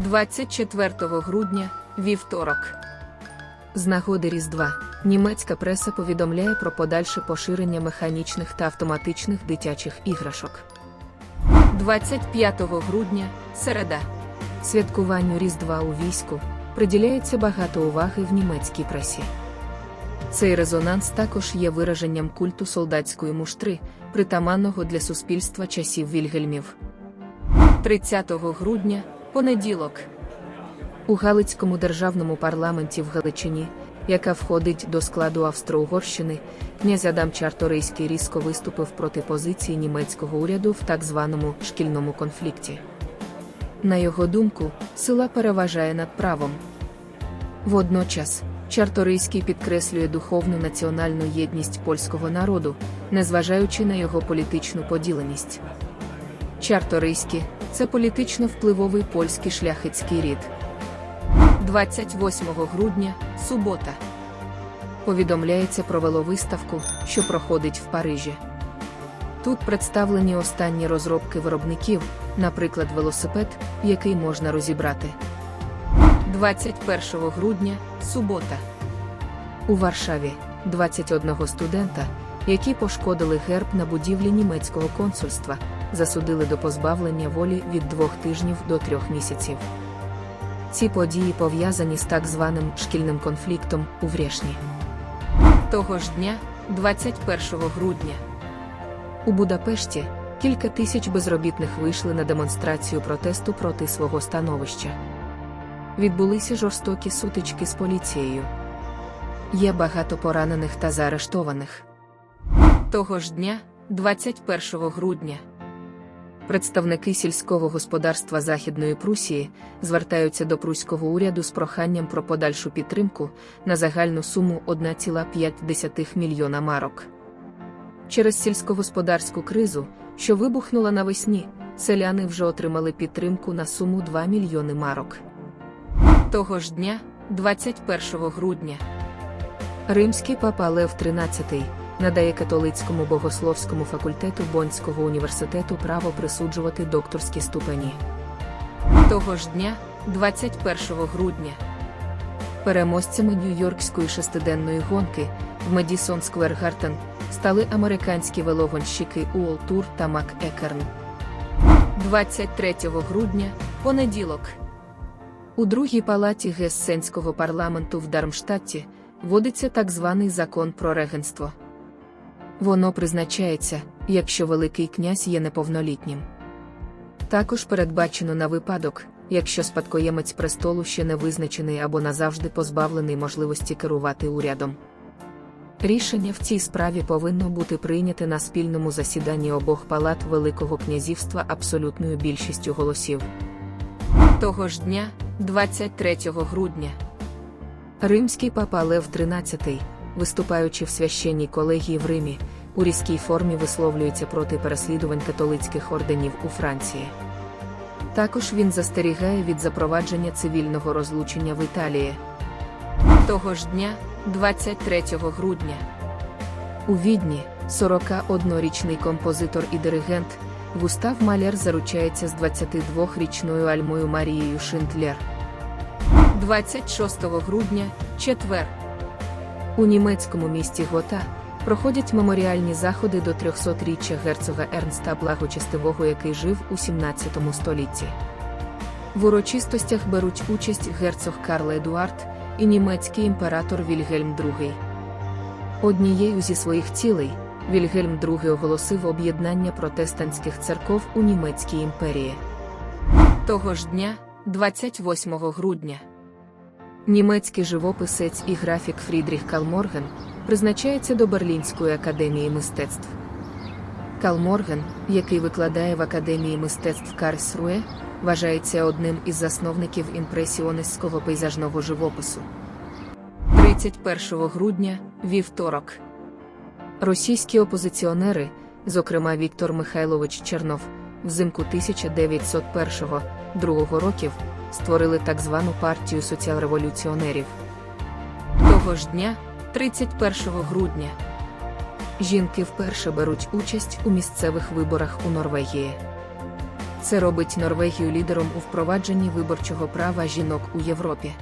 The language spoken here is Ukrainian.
24 грудня, вівторок. З нагоди Різдва німецька преса повідомляє про подальше поширення механічних та автоматичних дитячих іграшок. 25 грудня, середа. Святкуванню Різдва у війську приділяється багато уваги в німецькій пресі. Цей резонанс також є вираженням культу солдатської муштри, притаманного для суспільства часів Вільгельмів. 30 грудня, понеділок. У Галицькому державному парламенті в Галичині, яка входить до складу Австро-Угорщини, князь Адам Чарторийський різко виступив проти позиції німецького уряду в так званому шкільному конфлікті. На його думку, сила переважає над правом. Водночас, Чарторийський підкреслює духовну національну єдність польського народу, незважаючи на його політичну поділеність. Чарторийський це політично впливовий польський шляхетський рід. 28 грудня, субота. Повідомляється про веловиставку, що проходить в Парижі. Тут представлені останні розробки виробників, наприклад, велосипед, який можна розібрати. 21 грудня, субота. У Варшаві 21 студента, які пошкодили герб на будівлі німецького консульства, засудили до позбавлення волі від двох тижнів до трьох місяців. Ці події пов'язані з так званим шкільним конфліктом у Врешні. Того ж дня, 21 грудня, у Будапешті кілька тисяч безробітних вийшли на демонстрацію протесту проти свого становища. Відбулися жорстокі сутички з поліцією. Є багато поранених та заарештованих. Того ж дня, 21 грудня, представники сільського господарства Західної Прусії звертаються до пруського уряду з проханням про подальшу підтримку на загальну суму 1,5 мільйона марок. Через сільськогосподарську кризу, що вибухнула навесні, селяни вже отримали підтримку на суму 2 мільйони марок. Того ж дня, 21 грудня, римський папа Лев XIII надає католицькому богословському факультету Боннського університету право присуджувати докторські ступені. Того ж дня, 21 грудня, переможцями Нью-Йоркської шестиденної гонки в Медісон Сквер Гартен стали американські велогонщики Уол Тур та Мак Екерн. 23 грудня, понеділок. У другій палаті Гессенського парламенту в Дармштадті вводиться так званий закон про регенство. Воно призначається, якщо Великий князь є неповнолітнім. Також передбачено на випадок, якщо спадкоємець престолу ще не визначений або назавжди позбавлений можливості керувати урядом. Рішення в цій справі повинно бути прийняте на спільному засіданні обох палат Великого князівства абсолютною більшістю голосів. Того ж дня, 23 грудня, римський папа Лев XIII, виступаючи в священній колегії в Римі, у різкій формі висловлюється проти переслідувань католицьких орденів у Франції. Також він застерігає від запровадження цивільного розлучення в Італії. Того ж дня, 23 грудня, у Відні 41-річний композитор і диригент Густав Маляр заручається з 22-річною Альмою Марією Шиндлер. 26 грудня, четвер. У німецькому місті Гота проходять меморіальні заходи до 300-річчя герцога Ернста Благочестивого, який жив у 17 столітті. В урочистостях беруть участь герцог Карл Едуард і німецький імператор Вільгельм II. Однією зі своїх цілей Вільгельм II оголосив об'єднання протестантських церков у Німецькій імперії. Того ж дня, 28 грудня, німецький живописець і графік Фрідріх Калморген призначається до Берлінської академії мистецтв. Калморген, який викладає в Академії мистецтв Карлсруе, вважається одним із засновників імпресіонистського пейзажного живопису. 31 грудня вівторок. Російські опозиціонери, зокрема Віктор Михайлович Чернов, взимку 1901-2 років створили так звану партію соціал-революціонерів. Того ж дня, 31 грудня, жінки вперше беруть участь у місцевих виборах у Норвегії. Це робить Норвегію лідером у впровадженні виборчого права жінок у Європі.